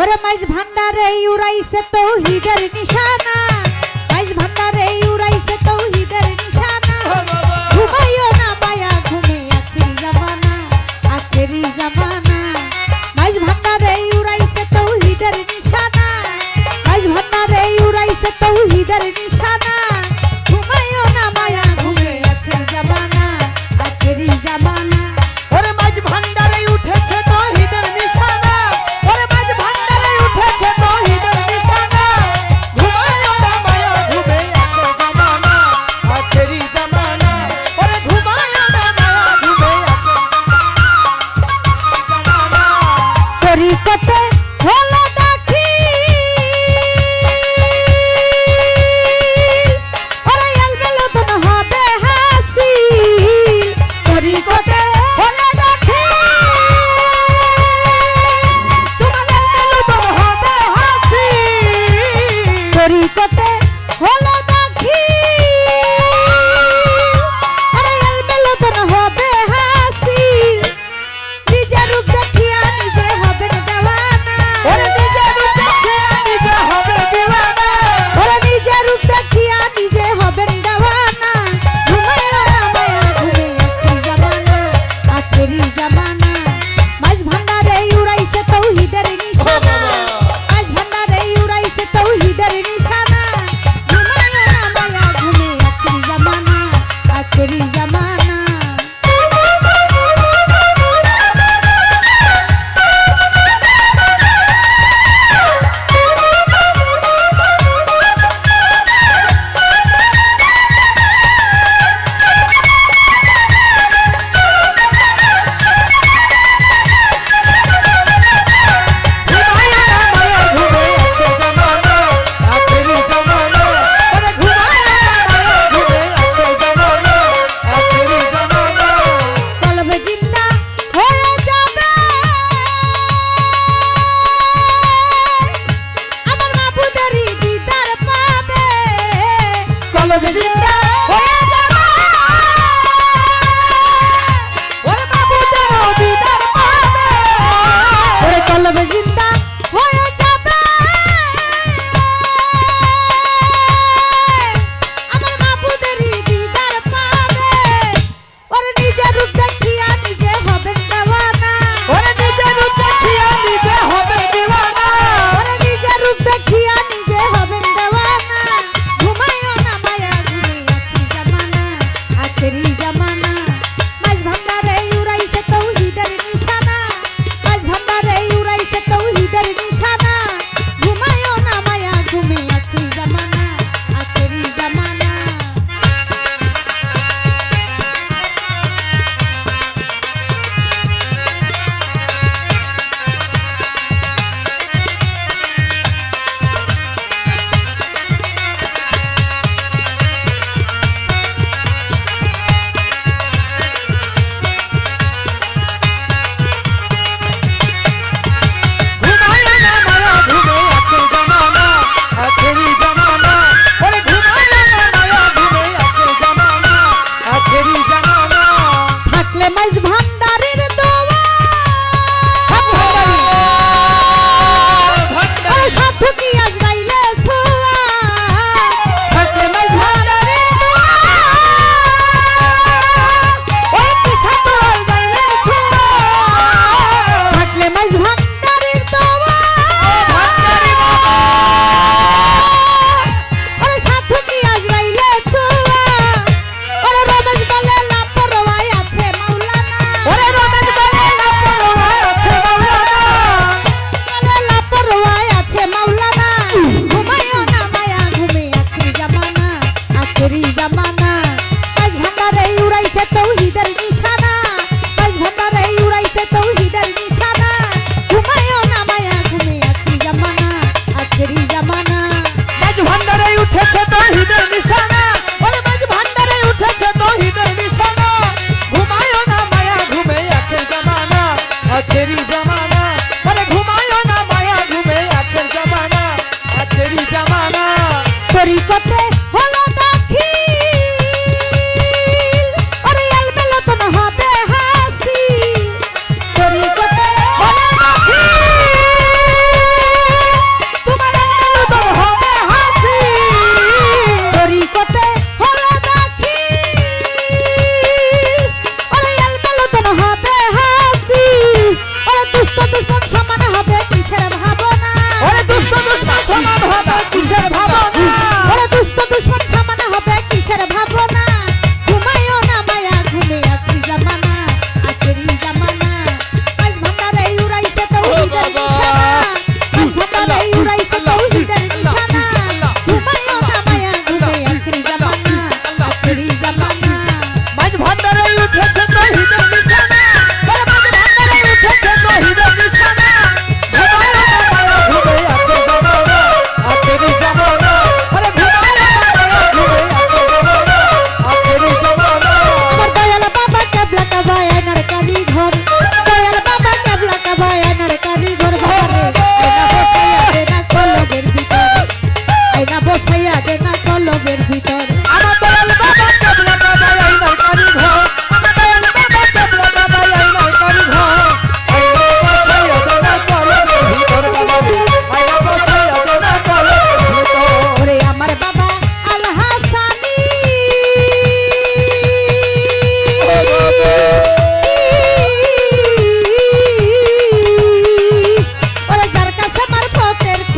ওরে মাইজ ভান্ডারে উড়াইছে তো তৌহিদের নিশানা। মাইজ ভান্ডারে উড়াইছে তৌহিদের নিশানা। ঘুমাইও না মায়া ঘুমে আখেরি জামানা আখেরি জামানা। মাইজ ভান্ডারে উড়াইছে তৌহিদের নিশানা। মাইজ ভান্ডারে উড়াইছে তৌহিদের নিশানা।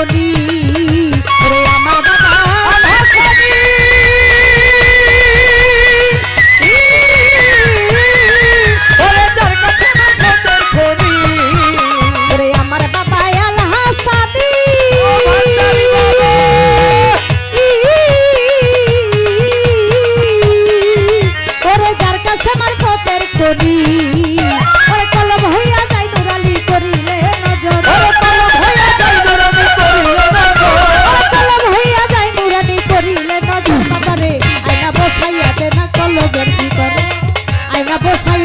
மணி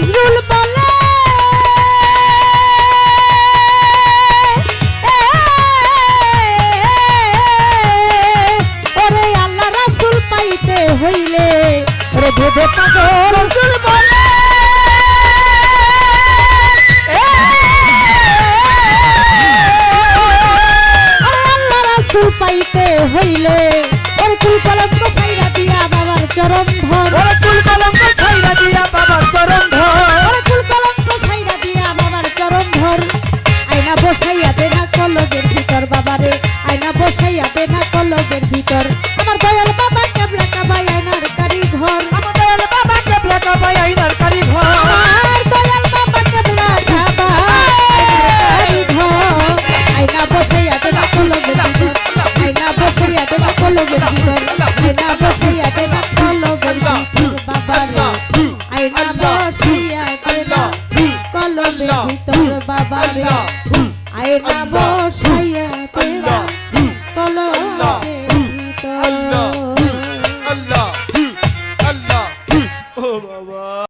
নজরুল বলে ওরে আল্লাহ রাসুল পাইতে হইলে ওরে ভেবে রসুল বলে পাইতে হইলে ya pena